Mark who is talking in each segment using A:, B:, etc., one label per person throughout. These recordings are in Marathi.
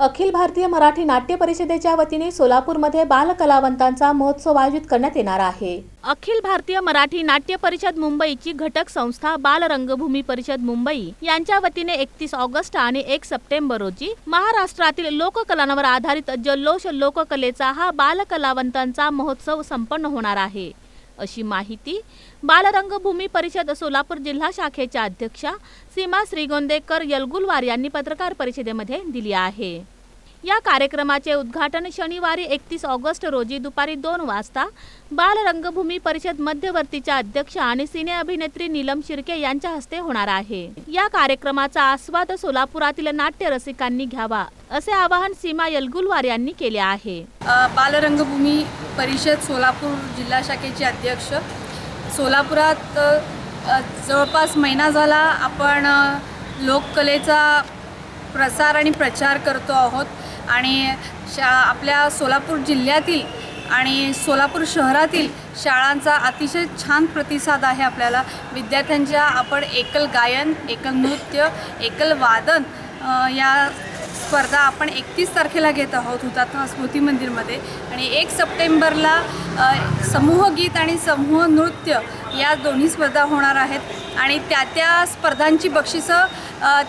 A: अखिल भारतीय मराठी नाट्य परिषदेच्या वतीने सोलापूरमध्ये बालकलावंतांचा महोत्सव आयोजित करण्यात येणार आहे. अखिल भारतीय मराठी नाट्य परिषद मुंबईची घटक संस्था बाल रंगभूमी परिषद मुंबई यांच्या वतीने एकतीस ऑगस्ट आणि एक सप्टेंबर रोजी महाराष्ट्रातील लोककलांवर आधारित जल्लोष लोककलेचा हा बालकलावंतांचा महोत्सव संपन्न होणार आहे. अशी माहिती बालरंगभूमी परिषद सोलापूर जिल्हा शाखेच्या अध्यक्षा सीमा श्रीगोंदेकर यलगुलवार यांनी पत्रकार परिषदेमध्ये दिली आहे. या कार्यक्रमाचे उद्घाटन शनिवारी एकतीस ऑगस्ट रोजी दुपारी दोन वाजता बालरंगभूमी परिषद मध्यवर्तीच्या अध्यक्ष आणि सिने अभिनेत्री नीलम शिर्के यांच्या हस्ते होणार आहे. या कार्यक्रमाचा आस्वाद सोलापुरातील नाट्य रसिकांनी घ्यावा असे आवाहन सीमा यलगुलवार यांनी केले आहे.
B: बालरंगभूमी परिषद सोलापूर जिल्हा शाखेचे अध्यक्ष. सोलापुरात जवळपास महिना झाला आपण लोककलेचा प्रसार आणि प्रचार करतो आहोत. आणि शा आपल्या सोलापूर जिल्ह्यातील आणि सोलापूर शहरातील शाळांचा अतिशय छान प्रतिसाद आहे आपल्याला. विद्यार्थ्यांच्या आपण एकल गायन एकल नृत्य एकल वादन या स्पर्धा आपण एकतीस तारखेला घेत आहोत हुतात्मा स्मृती मंदिरमध्ये. आणि एक सप्टेंबरला समूह गीत आणि समूह नृत्य या दोन्ही स्पर्धा होणार आहेत आणि त्या त्या स्पर्धांची बक्षिसं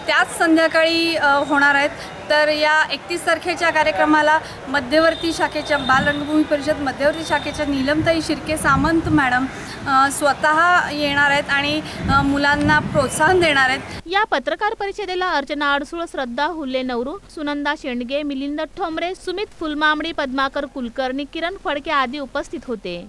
B: त्याच संध्याकाळी होणार आहेत. तर या एकतीस तारखेच्या कार्यक्रमाला मध्यवर्ती शाखेच्या बालरंगभूमी परिषद मध्यवर्ती शाखेच्या नीलमताई शिर्के सामंत मॅडम स्वतः येणार आहेत आणि मुलांना प्रोत्साहन देणार आहेत.
A: या पत्रकार परिषदेला अर्चना अडसूळ श्रद्धा हुल्ले नवरू सुनंदा शेंडगे मिलिंद ठोंबरे सुमित फुलमामडी पद्माकर कुलकर्णी किरण फडके आदी उपस्थित होते.